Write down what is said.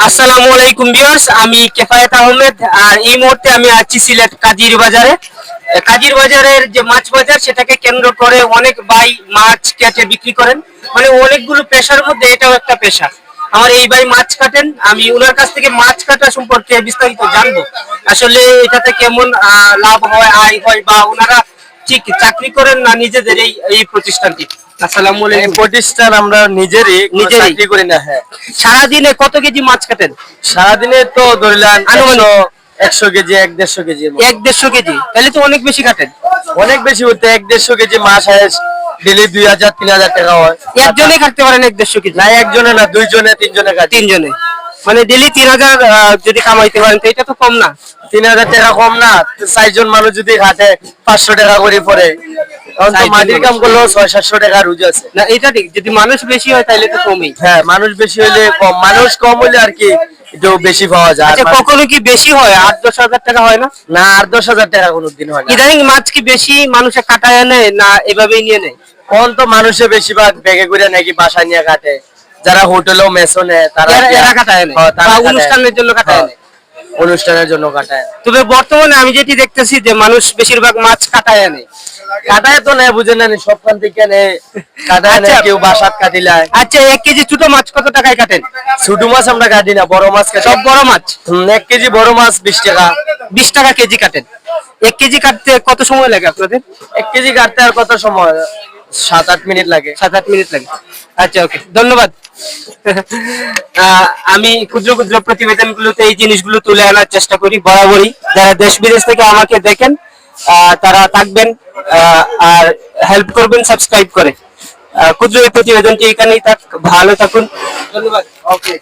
আসসালামু আলাইকুম ভিউয়ার্স, আমি কেফায়েত আহমেদ, আর এই মুহূর্তে আমি আছি সিলেট কাজির বাজারে। কাজির বাজারের যে মাছ বাজার, সেটাকে কেন্দ্র করে অনেক মাছ কেটে বিক্রি করেন। মানে অনেকগুলো পেশার মধ্যে এটাও একটা পেশা। আমার এই ভাই মাছ কাটেন, আমি ওনার কাছ থেকে মাছ কাটা সম্পর্কে বিস্তারিত জানব। আসলে এটাতে কেমন লাভ হয়, আয় হয়, বা ওনারা ঠিক চাকরি করেন না নিজেদের এই এই প্রতিষ্ঠানটি? আসসালামু আলাইকুম। প্রতিষ্ঠান আমরা নিজেরই চাকরি করি না হ্যাঁ। সারাদিনে কত কেজি মাছ কাটেন? সারাদিনে তো ধরলেন আনুমানিক। একশো একশো কেজি এক দেড়শো কেজি এক দেড়শো কেজি। তাহলে তো অনেক বেশি কাটেন। অনেক বেশি হতে এক দেড়শো কেজি মাছ হায়েস ডেলি দুই হাজার তিন হাজার টাকা হয়। একজনে কাটতে পারেন এক দেড়শো কেজি? না একজনে না দুইজনে তিনজনে কাটি। তিনজনে। মানে ডেলি তিন হাজার যদি কামাইতে পারেন তো এটা তো কম না। তিন হাজার টাকা কম না চারজন মানুষ যদি ঘাটে পাঁচশো টাকা করে পরে তখন তো মাটির কাম করলেও ছয় সাতশো টাকা রুজ আছে। না এটা ঠিক যদি মানুষ বেশি হয় তাহলে তো কমই। হ্যাঁ মানুষ বেশি হইলে কম। মানুষ কম হইলে আর কি একটু বেশি পাওয়া যায়। আচ্ছা কখনো কি বেশি হয়? আট দশ হাজার টাকা হয় না? না আর দশ হাজার টাকা কোনো দিন হয় না। ইদানিং মাছ কি বেশি মানুষে কাটায় নেয় না এভাবেই নিয়ে নেয়? কোন তো মানুষে বেশিরভাগ ব্যাগে করে নাকি বাসা নিয়ে কাটে। যারা হোটেলও মেসো নেয় তারা কাটায় নেয় হ্যাঁ, তারা অনুষ্ঠানের জন্য কাটায় হ্যাঁ, নেয় অনুষ্ঠানের জন্য কাটায়। তবে বর্তমানে আমি যেটি দেখতেছি যে মানুষ বেশিরভাগ মাছ কাটায় আনে। কাটায় তো নেয় বুঝে না সবখান থেকে নেয়। কাটায় নেয় আচ্ছা। কেউ বাসাত কাটিলায়। আচ্ছা এক কেজি ছোট মাছ কত টাকায় কাটেন? ছোট মাছ আমরা কাটি না বড় মাছ কাটি। সব বড় মাছ? এক কেজি বড় মাছ বিশ টাকা। বিশ টাকা কেজি কাটেন। এক কেজি কাটতে কত সময় লাগে আপনাদের? এক কেজি কাটতে আর কত সময়? সাত আট মিনিট লাগে। সাত আট মিনিট লাগে। আচ্ছা ওকে। ধন্যবাদ। আমি ক্ষুদ্র ক্ষুদ্র প্রতিবেদনগুলোতে এই জিনিসগুলো তুলে আনার চেষ্টা করি, বরাবরই। যারা দেশ বিদেশ থেকে আমাকে দেখেন তারা থাকবেন আর হেল্প করবেন সাবস্ক্রাইব করে। ক্ষুদ্র প্রতিবেদনটি এখানেই থাক, ভালো থাকুন। ধন্যবাদ। ওকে